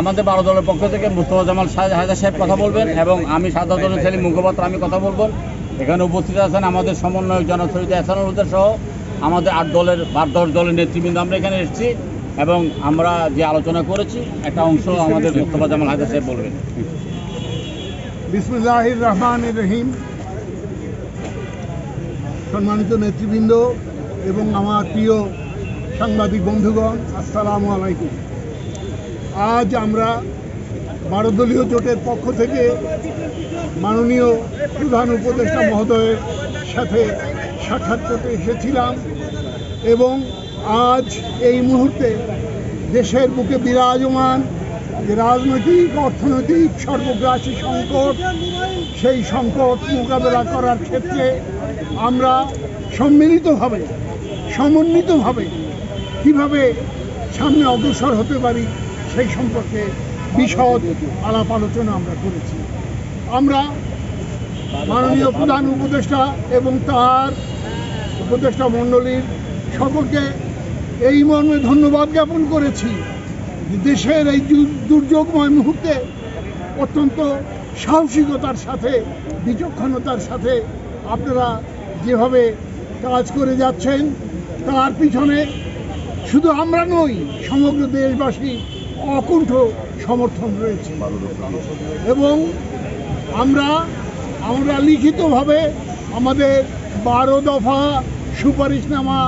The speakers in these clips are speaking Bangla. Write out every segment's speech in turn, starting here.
আমাদের বারো দলের পক্ষ থেকে মুস্তফা জামাল হায়দার সাহেব কথা বলবেন এবং আমি সাদা দলের সেলিম মুখপাত্র আমি কথা বলব। এখানে উপস্থিত আছেন আমাদের সমন্বয়ক জনশহীদ এসানুল হুদা সহ আমাদের আট দলের আট দশ দলের নেতৃবৃন্দ আমরা এখানে এসেছি এবং আমরা যে আলোচনা করেছি, একটা অংশ আমাদের মুস্তফা জামাল হায়দার সাহেব বলবেন। রহমান রহিম। সম্মানিত নেতৃবৃন্দ এবং আমার প্রিয় সাংবাদিক বন্ধুগণ, আসসালামু আলাইকুম। আজ আমরা বারো দলীয় জোটের পক্ষ থেকে মাননীয় প্রধান উপদেষ্টা মহোদয়ের সাথে সাক্ষাৎ করতে এসেছিলাম এবং আজ এই মুহূর্তে দেশের বুকে বিরাজমান যে রাজনৈতিক, অর্থনৈতিক সর্বগ্রাসী সংকট, সেই সংকট মোকাবেলা করার ক্ষেত্রে আমরা সম্মিলিতভাবে, সমন্বিতভাবে কীভাবে সামনে অগ্রসর হতে পারি সেই সম্পর্কে বিশদ আলাপ আলোচনা আমরা করেছি। আমরা মাননীয় প্রধান উপদেষ্টা এবং তার উপদেষ্টা মণ্ডলীর সকলকে এই মর্মে ধন্যবাদ জ্ঞাপন করেছি দেশের এই দুর্যোগময় মুহূর্তে অত্যন্ত সাহসিকতার সাথে, বিচক্ষণতার সাথে আপনারা যেভাবে কাজ করে যাচ্ছেন, তার পিছনে শুধু আমরা নই, সমগ্র দেশবাসী অকুণ্ঠ সমর্থন রয়েছে। এবং আমরা আমরা লিখিতভাবে আমাদের বারো দফা সুপারিশনামা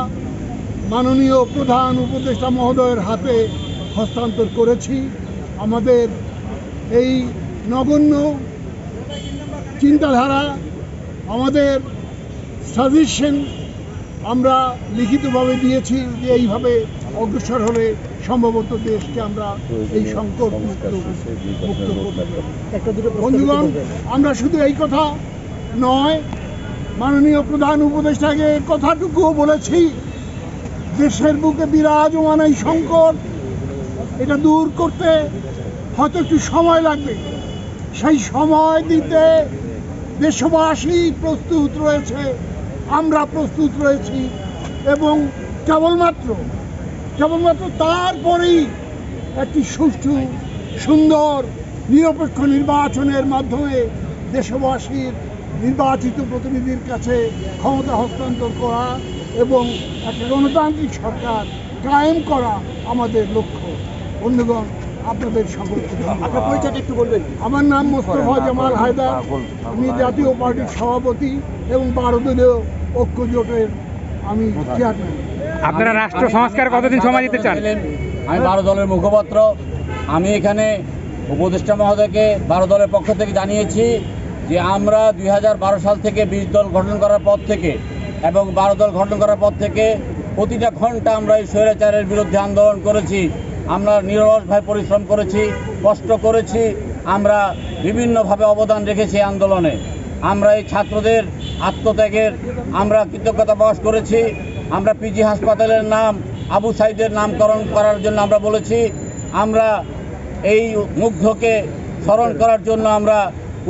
মাননীয় প্রধান উপদেষ্টা মহোদয়ের হাতে হস্তান্তর করেছি। আমাদের এই নগণ্য চিন্তাধারা, আমাদের সাজেশন আমরা লিখিতভাবে দিয়েছি যে এইভাবে অগ্রসর হলে সম্ভবত দেশকে আমরা এই সংকট মুক্ত বন্ধুগণ আমরা শুধু এই কথা নয় মাননীয় প্রধান উপদেষ্টাকে কথাটুকুও বলেছি দেশের বুকে বিরাজমান এই সংকট এটা দূর করতে হয়তো একটু সময় লাগবে। সেই সময় দিতে দেশবাসী প্রস্তুত রয়েছে আমরা প্রস্তুত রয়েছি এবং কেবলমাত্র কেবলমাত্র তারপরেই একটি সুষ্ঠু সুন্দর নিরপেক্ষ নির্বাচনের মাধ্যমে দেশবাসীর নির্বাচিত প্রতিনিধির কাছে ক্ষমতা হস্তান্তর করা এবং একটা গণতান্ত্রিক সরকার কায়েম করা আমাদের লক্ষ্য। বন্ধুগণ আপনাদের সকলকে আপনার পরিচয়টা একটু বলবেন। আমার নাম মোস্তফা জামাল হায়দার। আমি জাতীয় পার্টির সভাপতি এবং বারো দলীয় ঐক্য জোটের আমি চেয়ারম্যান আপনারা রাষ্ট্র সংস্কার কতদিন সময় দিতে চান? আমি বারো দলের মুখপাত্র। আমি এখানে উপদেষ্টা মহোদয়কে বারো দলের পক্ষ থেকে জানিয়েছি যে আমরা দুই হাজার বারো সাল থেকে বিশ দল গঠন করার পর থেকে এবং বারো দল গঠন করার পর থেকে প্রতিটা ঘণ্টা আমরা এই স্বৈরাচারের বিরুদ্ধে আন্দোলন করেছি। আমরা নিরলসভাবে পরিশ্রম করেছি কষ্ট করেছি আমরা বিভিন্নভাবে অবদান রেখেছি আন্দোলনে। আমরা এই ছাত্রদের আত্মত্যাগের আমরা কৃতজ্ঞতা প্রকাশ করেছি। আমরা পিজি হাসপাতালের নাম আবু সাইদের নামকরণ করার জন্য আমরা বলেছি আমরা এই মুগ্ধকে স্মরণ করার জন্য আমরা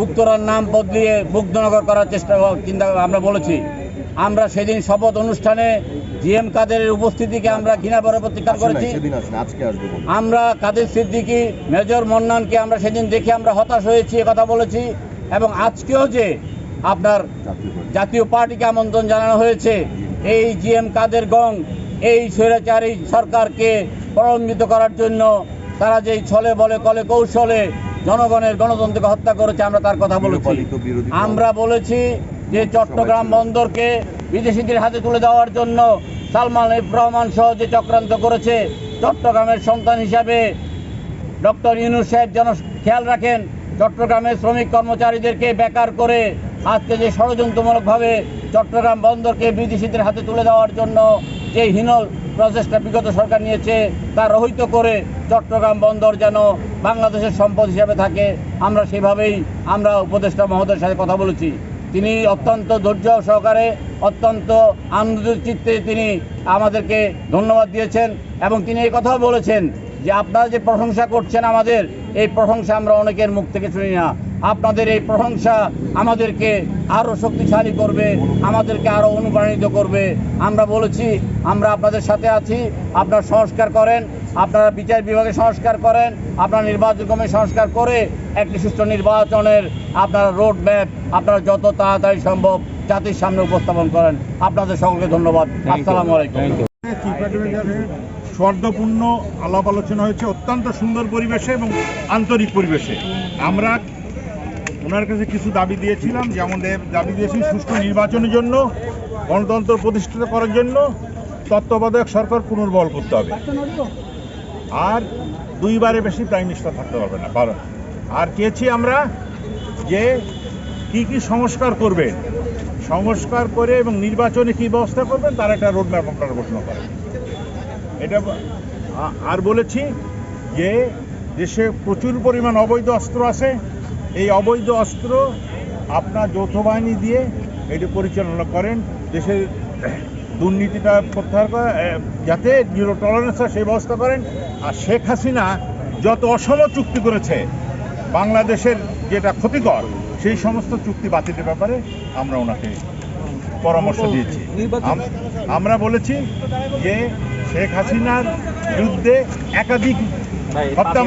উত্তরার নাম বদলিয়ে মুগ্ধনগর করার চেষ্টা চিন্তা আমরা বলেছি। আমরা সেদিন শপথ অনুষ্ঠানে জিএম কাদেরের উপস্থিতিকে আমরা ঘৃণা প্রত্যাখ্যান করেছি। আমরা কাদের সিদ্দিকি মেজর মন্নানকে আমরা সেদিন দেখে আমরা হতাশ হয়েছি এ কথা বলেছি। এবং আজকেও যে আপনার জাতীয় পার্টিকে আমন্ত্রণ জানানো হয়েছে। এই জিএম কাদের গং এই স্বৈরাচারী সরকারকে প্রলম্বিত করার জন্য তারা যেই ছলে বলে কলে কৌশলে জনগণের গণতন্ত্রকে হত্যা করেছে আমরা তার কথা বলেছি। আমরা বলেছি যে চট্টগ্রাম বন্দরকে বিদেশিদের হাতে তুলে দেওয়ার জন্য সালমান রহমান সহ যে চক্রান্ত করেছে চট্টগ্রামের সন্তান হিসাবে ডক্টর ইউনুস সাহেব যেন খেয়াল রাখেন চট্টগ্রামের শ্রমিক কর্মচারীদেরকে বেকার করে আজকে যে ষড়যন্ত্রমূলকভাবে চট্টগ্রাম বন্দরকে বিদেশিদের হাতে তুলে দেওয়ার জন্য যে হিনল প্রচেষ্টা বিগত সরকার নিয়েছে, তা রহিত করে চট্টগ্রাম বন্দর যেন বাংলাদেশের সম্পদ হিসাবে থাকে, আমরা সেভাবেই আমরা উপদেষ্টা মহোদয়ের সাথে কথা বলেছি। তিনি অত্যন্ত ধৈর্য সহকারে, অত্যন্ত আনন্দিত চিত্তে তিনি আমাদেরকে ধন্যবাদ দিয়েছেন এবং তিনি এই কথাও বলেছেন যে আপনারা যে প্রশংসা করছেন আমাদের, এই প্রশংসা আমরা অনেকের মুখ থেকে শুনি না। আপনাদের এই প্রশংসা আমাদেরকে আরও শক্তিশালী করবে আমাদেরকে আরও অনুপ্রাণিত করবে। আমরা বলেছি আমরা আপনাদের সাথে আছি আপনারা সংস্কার করেন আপনারা বিচার বিভাগে সংস্কার করেন আপনারা নির্বাচন কমিশন সংস্কার করে একটি সুষ্ঠু নির্বাচনের আপনারা রোড ম্যাপ আপনারা যত তাড়াতাড়ি সম্ভব জাতির সামনে উপস্থাপন করেন। আপনাদের সকলকে ধন্যবাদ। আসসালামু আলাইকুম। চিফ স্বর্ণপূর্ণ আলাপ আলোচনা হয়েছে অত্যন্ত সুন্দর পরিবেশে এবং আন্তরিক পরিবেশে। আমরা ওনার কাছে কিছু দাবি দিয়েছিলাম যে আমাদের দাবি দিয়েছি সুষ্ঠু নির্বাচনের জন্য, গণতন্ত্র প্রতিষ্ঠিত করার জন্য, তত্ত্বাবধায়ক সরকার পুনর্বল করতে হবে। আর দুইবারে বেশি প্রাইম মিনিস্টার থাকতে পারবে না পারো আর চেয়েছি আমরা যে কি কি সংস্কার করবেন, সংস্কার করে এবং নির্বাচনে কি ব্যবস্থা করবেন, তার একটা রোডম্যাপ আপনারা ঘোষণা করেন। এটা আর বলেছি যে দেশে প্রচুর পরিমাণ অবৈধ অস্ত্র আছে এই অবৈধ অস্ত্র আপনার যৌথ বাহিনী দিয়ে এটি পরিচালনা করেন। দেশের দুর্নীতিটা প্রত্যাহার করে যাতে জিরো টলারেন্স হয় সেই ব্যবস্থা করেন। আর শেখ হাসিনা যত অসম চুক্তি করেছে বাংলাদেশের যেটা ক্ষতিকর সেই সমস্ত চুক্তি বাতিলের ব্যাপারে আমরা ওনাকে পরামর্শ দিয়েছি। আমরা বলেছি যে শেখ হাসিনার বিরুদ্ধে একাধিক হত্যা